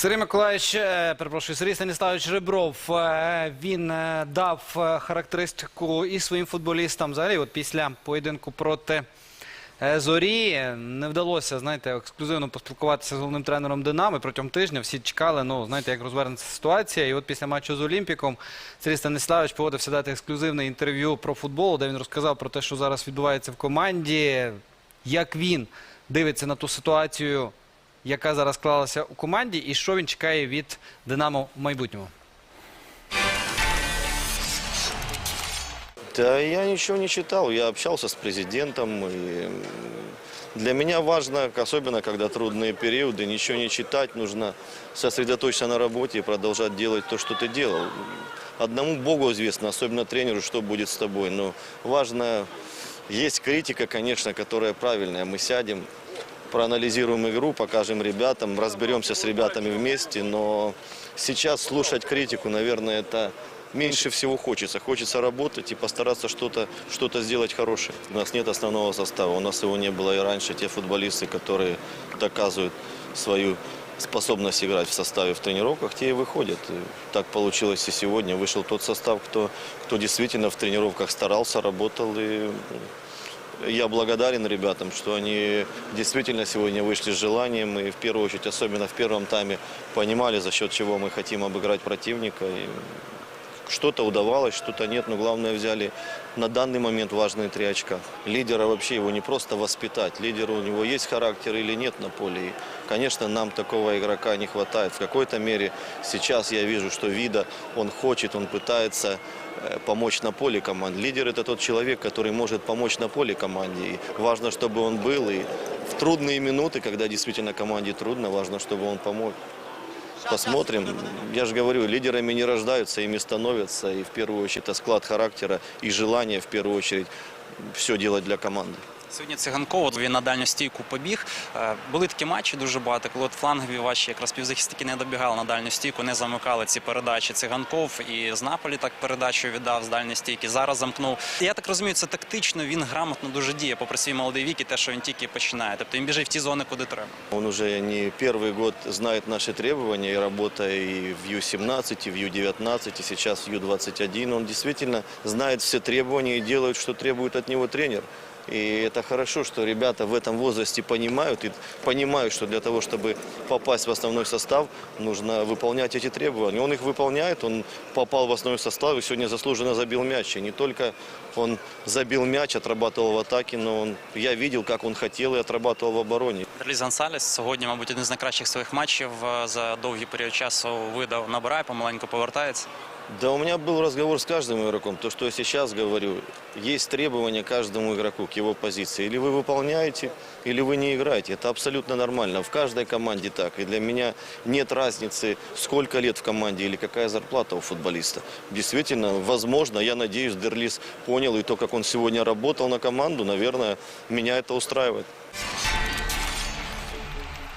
Сергій Миколаївич, е, перепрошую, Сергій Станіславович Ребров, е, він е, дав характеристику і своїм футболістам. Взагалі, от після поєдинку проти Зорі не вдалося, знаєте, ексклюзивно поспілкуватися з головним тренером Динамо. Протягом тижня всі чекали, ну, знаєте, як розвернеться ситуація. І от після матчу з Олімпіком Сергій Станіславович погодився дати ексклюзивне інтерв'ю про футбол, де він розказав про те, що зараз відбувається в команді, як він дивиться на ту ситуацію, яка зараз склалася у команді, і що він чекає від Динамо в майбутньому. Да, я ничего не читал. Я общался с президентом. И м, для меня важно, особенно когда трудные периоды, ничего не читать. Нужно сосредоточиться на работе и продолжать делать то, что ты делал. Одному Богу известно, особенно тренеру, что будет с тобой. Но важно, есть критика, конечно, которая правильная. Мы сядем, проанализируем игру, покажем ребятам, разберемся с ребятами вместе. Но сейчас слушать критику, наверное, это меньше всего хочется. Хочется работать и постараться что-то что сделать хорошее. У нас нет основного состава, у нас его не было и раньше. Те футболисты, которые доказывают свою способность играть в составе в тренировках, те и выходят. И так получилось и сегодня. Вышел тот состав, кто, кто действительно в тренировках старался, работал и я благодарен ребятам, что они действительно сегодня вышли с желанием и в первую очередь, особенно в первом тайме, понимали, за счет чего мы хотим обыграть противника. И что-то удавалось, что-то нет, но главное взяли на данный момент важные три очка. Лидера вообще его не просто воспитать. Лидеру у него есть характер или нет на поле. И, конечно, нам такого игрока не хватает. В какой-то мере сейчас я вижу, что Вида, он хочет, он пытается помочь на поле команде. Лидер это тот человек, который может помочь на поле команде. И важно, чтобы он был. И в трудные минуты, когда действительно команде трудно, важно, чтобы он помог. Посмотрим. Я же говорю, лидерами не рождаются, ими становятся. И в первую очередь это склад характера и желание в первую очередь все делать для команды. Сьогодні Циганков, він на дальню стійку побіг. Е, Були такі матчі дуже багато, коли от флангові ваші якраз півзахисники не добігали на дальню стійку, не замикали ці передачі. Циганков і з Наполі так передачу віддав з дальньої стійки. Зараз замкнув. Я так розумію, це тактично. Він грамотно дуже діє, попри свій молодий вік і те, що він тільки починає. Тобто він біжить в ті зони, куди треба. Он уже не первый год знает наши требования, и работая и в Ю-17, и в Ю-19, и сейчас в Ю-21. Он действительно знает все требования и делает, что требует от него тренер. И это хорошо, что ребята в этом возрасте понимают и понимают, что для того, чтобы попасть в основной состав, нужно выполнять эти требования. Он их выполняет, он попал в основной состав и сегодня заслуженно забил мяч. И не только он забил мяч, отрабатывал в атаке, но он, я видел, как он хотел и отрабатывал в обороне. Дерліз Гонсалес сьогодні, мабуть, один з найкращих своїх матчів е, за довгий період часу видав, набирає, помаленьку повертається. Да, у меня был разговор с каждым игроком. То, что я сейчас говорю, есть требования каждому игроку к его позиции. Или вы выполняете, или вы не играете. Это абсолютно нормально. В каждой команде так. И для меня нет разницы, сколько лет в команде или какая зарплата у футболиста. Действительно, возможно, я надеюсь, Дерлис понял, и то, как он сегодня работал на команду, наверное, меня это устраивает.